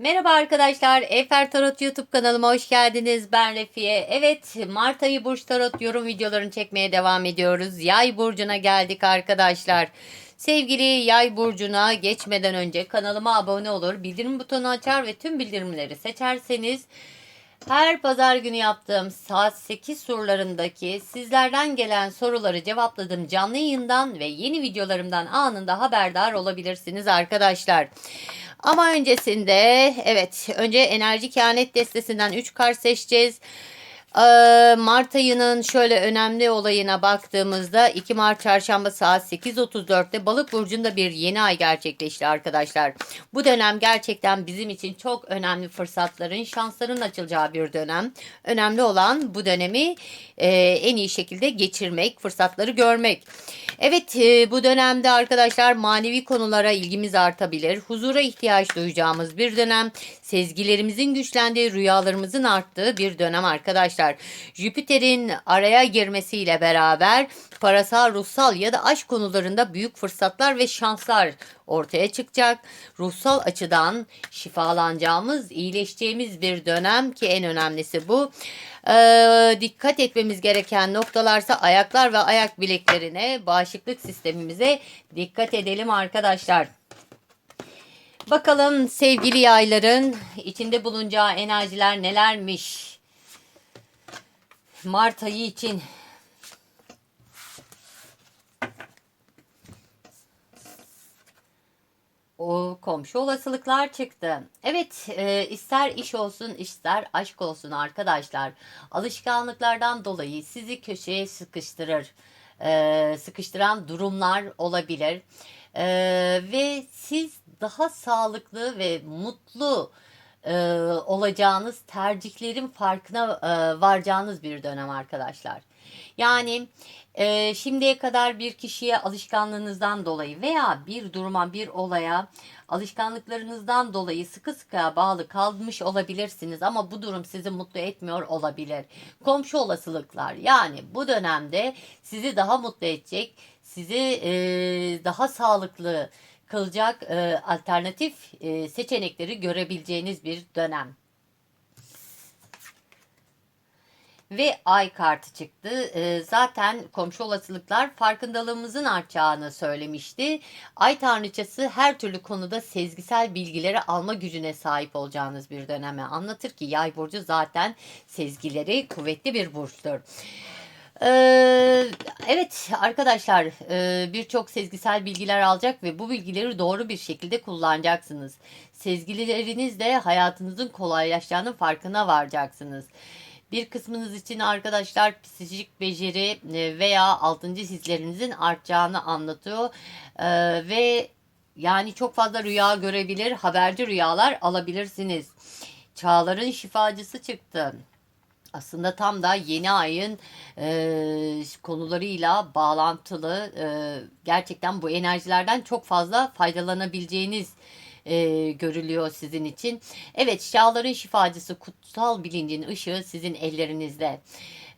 Merhaba arkadaşlar. Efer Tarot YouTube kanalıma hoş geldiniz. Ben Refiye. Evet, Mart ayı Burç Tarot yorum videolarını çekmeye devam ediyoruz. Yay burcuna geldik arkadaşlar. Sevgili Yay burcuna geçmeden önce kanalıma abone olur, bildirim butonu açar ve tüm bildirimleri seçerseniz her pazar günü yaptığım saat 8 sorularındaki sizlerden gelen soruları cevapladığım canlı yayından ve yeni videolarımdan anında haberdar olabilirsiniz arkadaşlar. Ama öncesinde evet önce enerji kehanet destesinden 3 kart seçeceğiz. Ee, Mart ayının şöyle önemli olayına baktığımızda 2 Mart çarşamba saat 8.34'te Balık burcunda bir yeni ay gerçekleşti arkadaşlar. Bu dönem gerçekten bizim için çok önemli fırsatların, şansların açılacağı bir dönem. Önemli olan bu dönemi e, en iyi şekilde geçirmek, fırsatları görmek. Evet e, bu dönemde arkadaşlar manevi konulara ilgimiz artabilir. Huzura ihtiyaç duyacağımız bir dönem. Sezgilerimizin güçlendiği, rüyalarımızın arttığı bir dönem arkadaşlar. Jüpiter'in araya girmesiyle beraber parasal, ruhsal ya da aşk konularında büyük fırsatlar ve şanslar ortaya çıkacak. Ruhsal açıdan şifalanacağımız, iyileşeceğimiz bir dönem ki en önemlisi bu. Ee, dikkat etmemiz gereken noktalarsa ayaklar ve ayak bileklerine, bağışıklık sistemimize dikkat edelim arkadaşlar. Bakalım sevgili yayların içinde bulunacağı enerjiler nelermiş? Mart ayı için o komşu olasılıklar çıktı. Evet e, ister iş olsun ister aşk olsun arkadaşlar. Alışkanlıklardan dolayı sizi köşeye sıkıştırır. E, sıkıştıran durumlar olabilir. E, ve siz daha sağlıklı ve mutlu e, olacağınız tercihlerin farkına e, varacağınız bir dönem arkadaşlar. Yani e, şimdiye kadar bir kişiye alışkanlığınızdan dolayı veya bir duruma bir olaya alışkanlıklarınızdan dolayı sıkı sıkı bağlı kalmış olabilirsiniz ama bu durum sizi mutlu etmiyor olabilir. Komşu olasılıklar yani bu dönemde sizi daha mutlu edecek, sizi e, daha sağlıklı kılacak e, alternatif e, seçenekleri görebileceğiniz bir dönem. Ve ay kartı çıktı. E, zaten komşu olasılıklar farkındalığımızın artacağını söylemişti. Ay tanrıçası her türlü konuda sezgisel bilgileri alma gücüne sahip olacağınız bir döneme anlatır ki yay burcu zaten sezgileri kuvvetli bir burçtur. Ee, evet arkadaşlar e, birçok sezgisel bilgiler alacak ve bu bilgileri doğru bir şekilde kullanacaksınız. Sezgilerinizle hayatınızın kolaylaşacağının farkına varacaksınız. Bir kısmınız için arkadaşlar psikolojik beceri e, veya altıncı hislerinizin artacağını anlatıyor. Ee, ve yani çok fazla rüya görebilir, haberci rüyalar alabilirsiniz. Çağların şifacısı çıktı aslında tam da yeni ayın e, konularıyla bağlantılı e, gerçekten bu enerjilerden çok fazla faydalanabileceğiniz e, görülüyor sizin için. Evet şahların şifacısı kutsal bilincin ışığı sizin ellerinizde.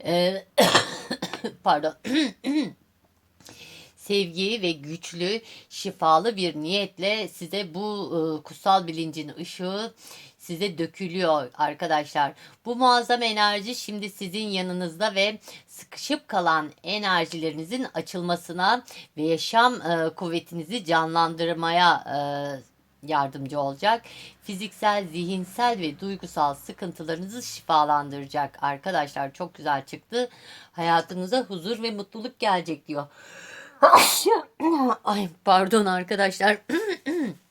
E, pardon. sevgi ve güçlü, şifalı bir niyetle size bu e, kutsal bilincin ışığı size dökülüyor arkadaşlar. Bu muazzam enerji şimdi sizin yanınızda ve sıkışıp kalan enerjilerinizin açılmasına ve yaşam e, kuvvetinizi canlandırmaya e, yardımcı olacak. Fiziksel, zihinsel ve duygusal sıkıntılarınızı şifalandıracak arkadaşlar. Çok güzel çıktı. Hayatınıza huzur ve mutluluk gelecek diyor. Ay pardon arkadaşlar.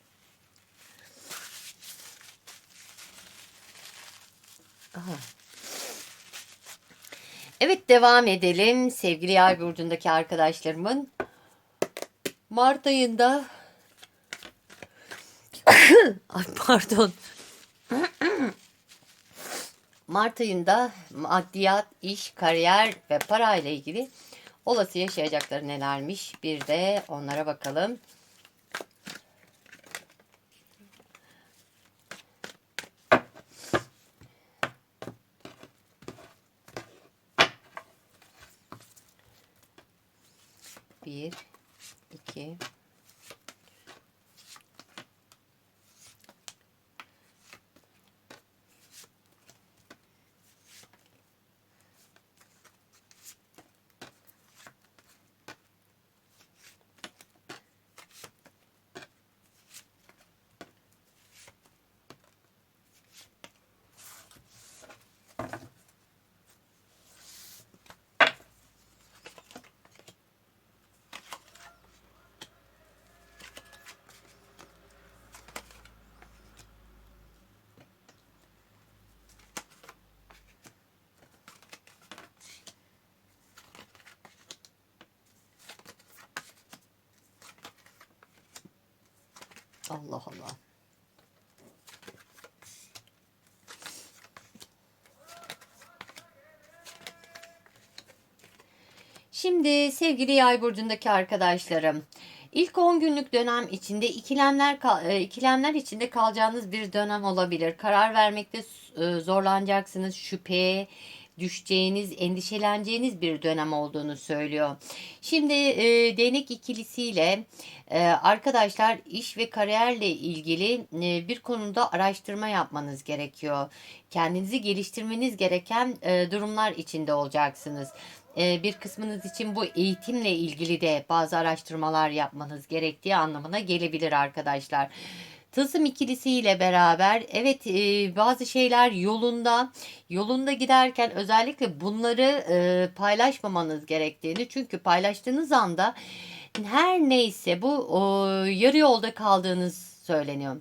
Evet devam edelim. Sevgili Yay burcundaki arkadaşlarımın Mart ayında Ay pardon. Mart ayında maddiyat, iş, kariyer ve para ile ilgili olası yaşayacakları nelermiş? Bir de onlara bakalım. Bir, iki, Allah Allah. Şimdi sevgili yay burcundaki arkadaşlarım, ilk 10 günlük dönem içinde ikilemler e, ikilemler içinde kalacağınız bir dönem olabilir. Karar vermekte e, zorlanacaksınız, şüpheye düşeceğiniz, endişeleneceğiniz bir dönem olduğunu söylüyor. Şimdi e, değnek ikilisiyle e, arkadaşlar iş ve kariyerle ilgili e, bir konuda araştırma yapmanız gerekiyor. Kendinizi geliştirmeniz gereken e, durumlar içinde olacaksınız. E, bir kısmınız için bu eğitimle ilgili de bazı araştırmalar yapmanız gerektiği anlamına gelebilir arkadaşlar. Tılsım ikilisiyle beraber evet e, bazı şeyler yolunda yolunda giderken özellikle bunları e, paylaşmamanız gerektiğini çünkü paylaştığınız anda her neyse bu o, yarı yolda kaldığınız söyleniyor.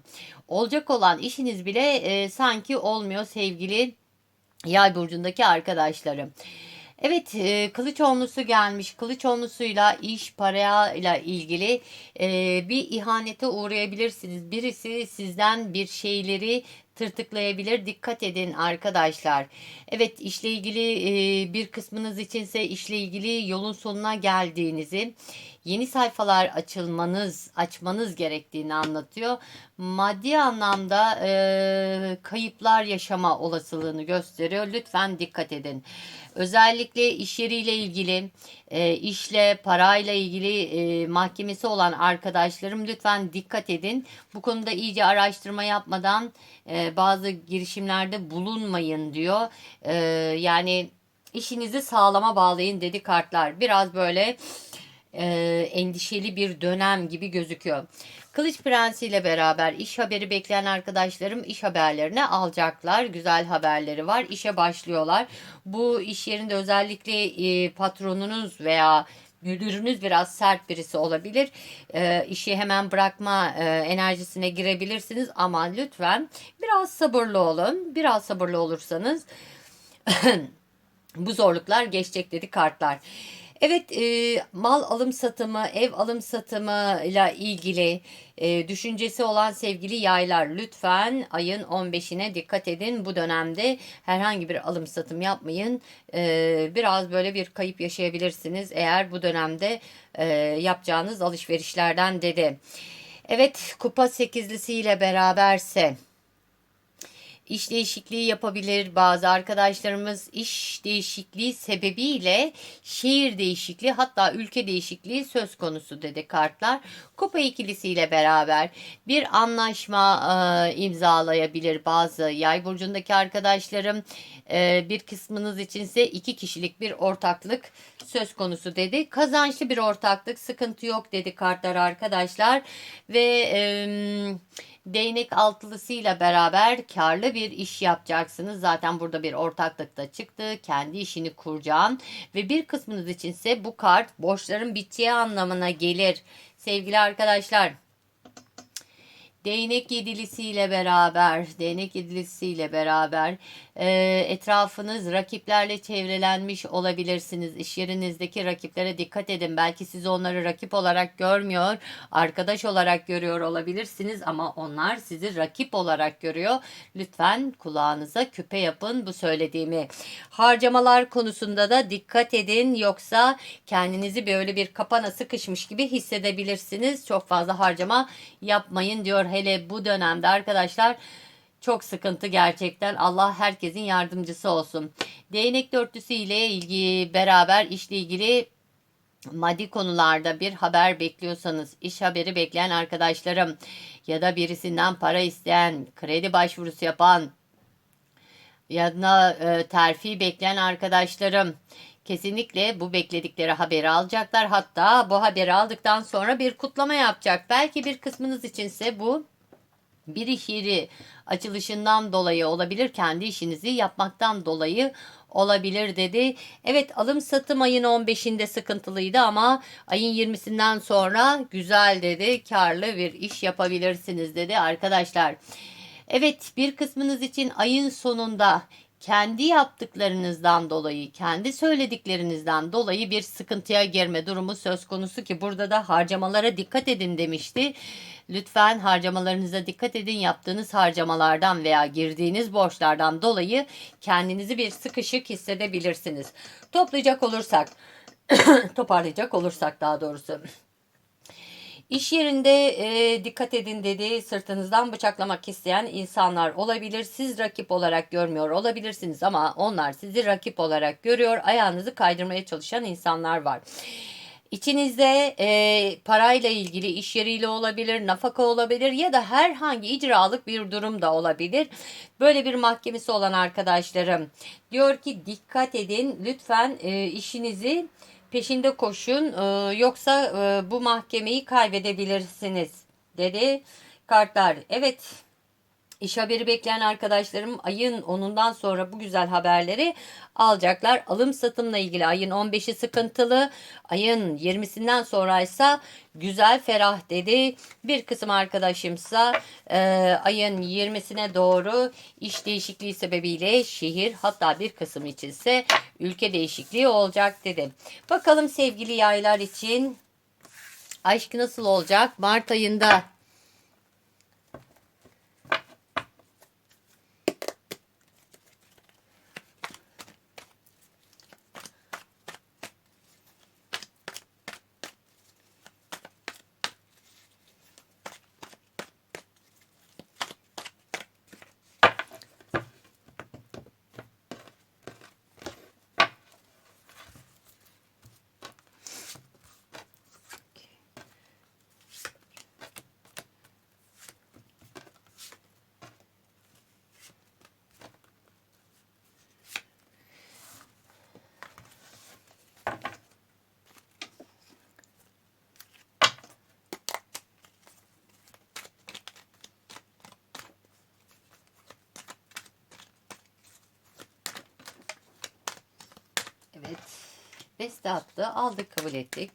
Olacak olan işiniz bile e, sanki olmuyor sevgili Yay burcundaki arkadaşlarım. Evet, e, kılıç onlusu gelmiş. Kılıç onlusuyla iş, parayla ilgili e, bir ihanete uğrayabilirsiniz. Birisi sizden bir şeyleri tırtıklayabilir. Dikkat edin arkadaşlar. Evet, işle ilgili e, bir kısmınız içinse işle ilgili yolun sonuna geldiğinizi, yeni sayfalar açılmanız, açmanız gerektiğini anlatıyor. Maddi anlamda e, kayıplar yaşama olasılığını gösteriyor. Lütfen dikkat edin. Özellikle iş yeriyle ilgili, e, işle, parayla ilgili e, mahkemesi olan arkadaşlarım lütfen dikkat edin. Bu konuda iyice araştırma yapmadan e, bazı girişimlerde bulunmayın diyor. E, yani işinizi sağlama bağlayın dedi kartlar. Biraz böyle e, endişeli bir dönem gibi gözüküyor. Kılıç Prensi ile beraber iş haberi bekleyen arkadaşlarım iş haberlerini alacaklar. Güzel haberleri var. İşe başlıyorlar. Bu iş yerinde özellikle e, patronunuz veya müdürünüz biraz sert birisi olabilir. E, işi hemen bırakma e, enerjisine girebilirsiniz ama lütfen biraz sabırlı olun. Biraz sabırlı olursanız bu zorluklar geçecek dedi kartlar. Evet e, mal alım satımı, ev alım satımı ile ilgili e, düşüncesi olan sevgili yaylar lütfen ayın 15'ine dikkat edin. Bu dönemde herhangi bir alım satım yapmayın. E, biraz böyle bir kayıp yaşayabilirsiniz eğer bu dönemde e, yapacağınız alışverişlerden dedi. Evet kupa sekizlisiyle beraberse iş değişikliği yapabilir. Bazı arkadaşlarımız iş değişikliği sebebiyle şehir değişikliği hatta ülke değişikliği söz konusu dedi kartlar. Kupa ikilisiyle beraber bir anlaşma e, imzalayabilir bazı yay burcundaki arkadaşlarım. E, bir kısmınız içinse iki kişilik bir ortaklık söz konusu dedi. Kazançlı bir ortaklık sıkıntı yok dedi kartlar arkadaşlar. Ve eee değnek altılısıyla beraber karlı bir iş yapacaksınız. Zaten burada bir ortaklık da çıktı. Kendi işini kuracağım. Ve bir kısmınız içinse bu kart borçların biteceği anlamına gelir. Sevgili arkadaşlar. Değnek yedilisiyle beraber, değnek yedilisiyle beraber e, etrafınız rakiplerle çevrelenmiş olabilirsiniz. İş yerinizdeki rakiplere dikkat edin. Belki siz onları rakip olarak görmüyor, arkadaş olarak görüyor olabilirsiniz ama onlar sizi rakip olarak görüyor. Lütfen kulağınıza küpe yapın bu söylediğimi. Harcamalar konusunda da dikkat edin yoksa kendinizi böyle bir kapana sıkışmış gibi hissedebilirsiniz. Çok fazla harcama yapmayın diyor hele bu dönemde arkadaşlar çok sıkıntı gerçekten. Allah herkesin yardımcısı olsun. Değnek dörtlüsü ile ilgili beraber işle ilgili maddi konularda bir haber bekliyorsanız, iş haberi bekleyen arkadaşlarım ya da birisinden para isteyen, kredi başvurusu yapan ya da e, terfi bekleyen arkadaşlarım kesinlikle bu bekledikleri haberi alacaklar. Hatta bu haberi aldıktan sonra bir kutlama yapacak. Belki bir kısmınız içinse bu bir iş açılışından dolayı olabilir. Kendi işinizi yapmaktan dolayı olabilir dedi. Evet alım satım ayın 15'inde sıkıntılıydı ama ayın 20'sinden sonra güzel dedi. Karlı bir iş yapabilirsiniz dedi arkadaşlar. Evet bir kısmınız için ayın sonunda kendi yaptıklarınızdan dolayı, kendi söylediklerinizden dolayı bir sıkıntıya girme durumu söz konusu ki burada da harcamalara dikkat edin demişti. Lütfen harcamalarınıza dikkat edin. Yaptığınız harcamalardan veya girdiğiniz borçlardan dolayı kendinizi bir sıkışık hissedebilirsiniz. Toplayacak olursak, toparlayacak olursak daha doğrusu. İş yerinde e, dikkat edin dedi. Sırtınızdan bıçaklamak isteyen insanlar olabilir. Siz rakip olarak görmüyor olabilirsiniz ama onlar sizi rakip olarak görüyor. Ayağınızı kaydırmaya çalışan insanlar var. İçinizde e, parayla ilgili iş yeriyle olabilir, nafaka olabilir ya da herhangi icralık bir durum da olabilir. Böyle bir mahkemesi olan arkadaşlarım diyor ki dikkat edin lütfen e, işinizi peşinde koşun e, yoksa e, bu mahkemeyi kaybedebilirsiniz dedi kartlar. Evet İş haberi bekleyen arkadaşlarım ayın 10'undan sonra bu güzel haberleri alacaklar. Alım satımla ilgili ayın 15'i sıkıntılı. Ayın 20'sinden sonra ise güzel ferah dedi. Bir kısım arkadaşımsa e, ayın 20'sine doğru iş değişikliği sebebiyle şehir hatta bir kısım içinse ülke değişikliği olacak dedi. Bakalım sevgili yaylar için aşk nasıl olacak? Mart ayında Evet. Beste attı. Aldık kabul ettik.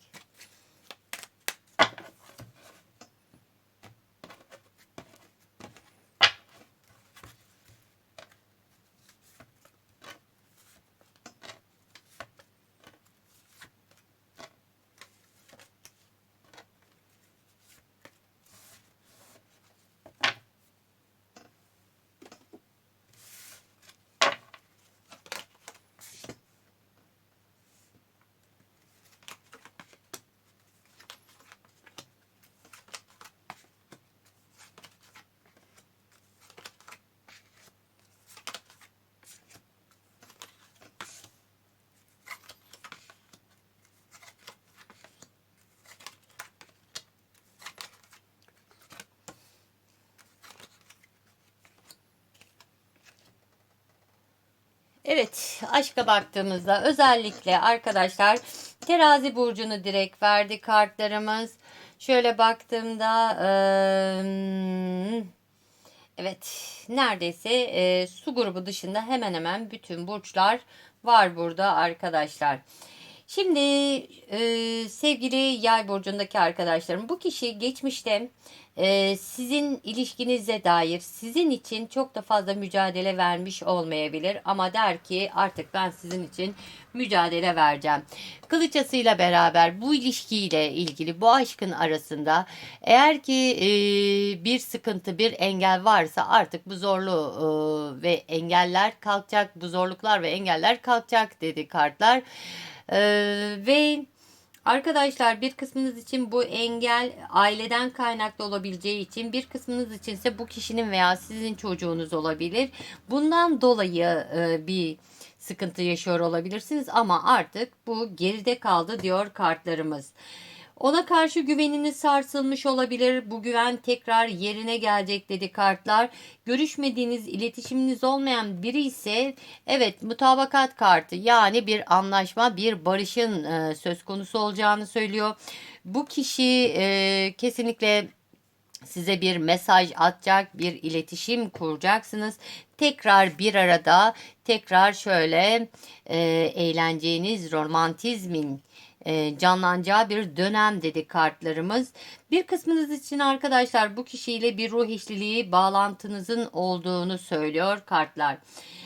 Evet, aşka baktığımızda özellikle arkadaşlar terazi burcunu direkt verdi kartlarımız. Şöyle baktığımda evet neredeyse su grubu dışında hemen hemen bütün burçlar var burada arkadaşlar. Şimdi sevgili yay burcundaki arkadaşlarım bu kişi geçmişte e, sizin ilişkinize dair sizin için çok da fazla mücadele vermiş olmayabilir ama der ki artık ben sizin için mücadele vereceğim. Kılıçasıyla beraber bu ilişkiyle ilgili bu aşkın arasında eğer ki e, bir sıkıntı bir engel varsa artık bu zorlu e, ve engeller kalkacak bu zorluklar ve engeller kalkacak dedi kartlar. Ee, ve arkadaşlar bir kısmınız için bu engel aileden kaynaklı olabileceği için bir kısmınız için ise bu kişinin veya sizin çocuğunuz olabilir. Bundan dolayı e, bir sıkıntı yaşıyor olabilirsiniz ama artık bu geride kaldı diyor kartlarımız. Ona karşı güveniniz sarsılmış olabilir. Bu güven tekrar yerine gelecek dedi kartlar. Görüşmediğiniz, iletişiminiz olmayan biri ise evet mutabakat kartı yani bir anlaşma, bir barışın e, söz konusu olacağını söylüyor. Bu kişi e, kesinlikle size bir mesaj atacak, bir iletişim kuracaksınız. Tekrar bir arada, tekrar şöyle e, eğleneceğiniz romantizmin e, canlanacağı bir dönem dedi kartlarımız. Bir kısmınız için arkadaşlar bu kişiyle bir ruh eşliliği bağlantınızın olduğunu söylüyor kartlar.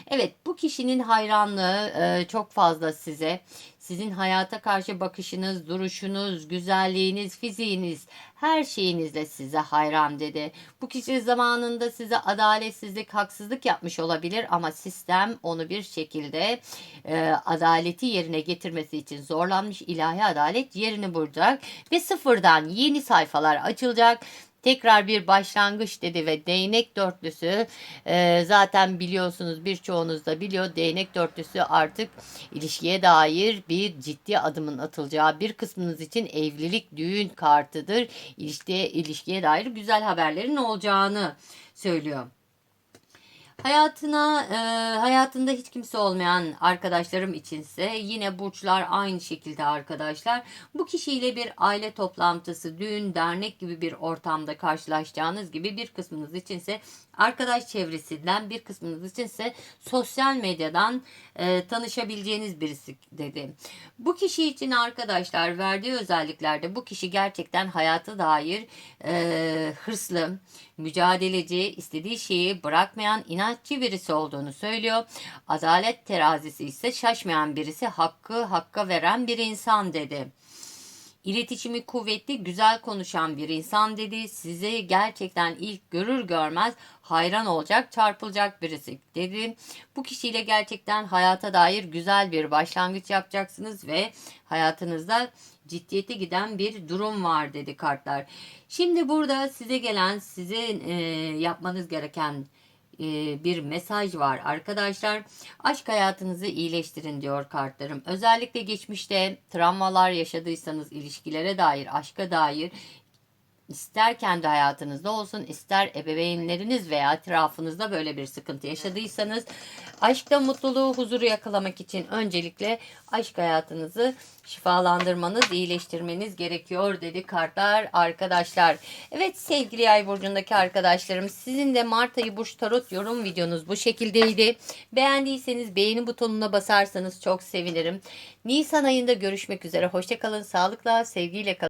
Evet bu kişinin hayranlığı e, çok fazla size. Sizin hayata karşı bakışınız, duruşunuz, güzelliğiniz, fiziğiniz, her şeyinizle size hayran dedi. Bu kişi zamanında size adaletsizlik, haksızlık yapmış olabilir ama sistem onu bir şekilde e, adaleti yerine getirmesi için zorlanmış. ilahi adalet yerini bulacak ve sıfırdan yeni sayfalar açılacak. Tekrar bir başlangıç dedi ve değnek dörtlüsü e, zaten biliyorsunuz birçoğunuz da biliyor değnek dörtlüsü artık ilişkiye dair bir ciddi adımın atılacağı bir kısmınız için evlilik düğün kartıdır. İlişkiye, ilişkiye dair güzel haberlerin olacağını söylüyor. Hayatına, e, hayatında hiç kimse olmayan arkadaşlarım içinse yine burçlar aynı şekilde arkadaşlar. Bu kişiyle bir aile toplantısı, düğün, dernek gibi bir ortamda karşılaşacağınız gibi bir kısmınız içinse arkadaş çevresinden, bir kısmınız içinse sosyal medyadan e, tanışabileceğiniz birisi dedi. Bu kişi için arkadaşlar verdiği özelliklerde bu kişi gerçekten hayata dair e, hırslı, mücadeleci, istediği şeyi bırakmayan inatçı birisi olduğunu söylüyor. Adalet terazisi ise şaşmayan birisi, hakkı hakka veren bir insan dedi. İletişimi kuvvetli, güzel konuşan bir insan dedi. Sizi gerçekten ilk görür görmez hayran olacak, çarpılacak birisi dedi. Bu kişiyle gerçekten hayata dair güzel bir başlangıç yapacaksınız ve hayatınızda ciddiyete giden bir durum var dedi kartlar. Şimdi burada size gelen, size e, yapmanız gereken bir mesaj var arkadaşlar. Aşk hayatınızı iyileştirin diyor kartlarım. Özellikle geçmişte travmalar yaşadıysanız ilişkilere dair, aşka dair ister kendi hayatınızda olsun ister ebeveynleriniz veya etrafınızda böyle bir sıkıntı yaşadıysanız aşkta mutluluğu huzuru yakalamak için öncelikle aşk hayatınızı şifalandırmanız iyileştirmeniz gerekiyor dedi kartlar arkadaşlar. Evet sevgili yay burcundaki arkadaşlarım sizin de Mart ayı burç tarot yorum videonuz bu şekildeydi. Beğendiyseniz beğeni butonuna basarsanız çok sevinirim. Nisan ayında görüşmek üzere. Hoşçakalın, sağlıkla, sevgiyle kalın.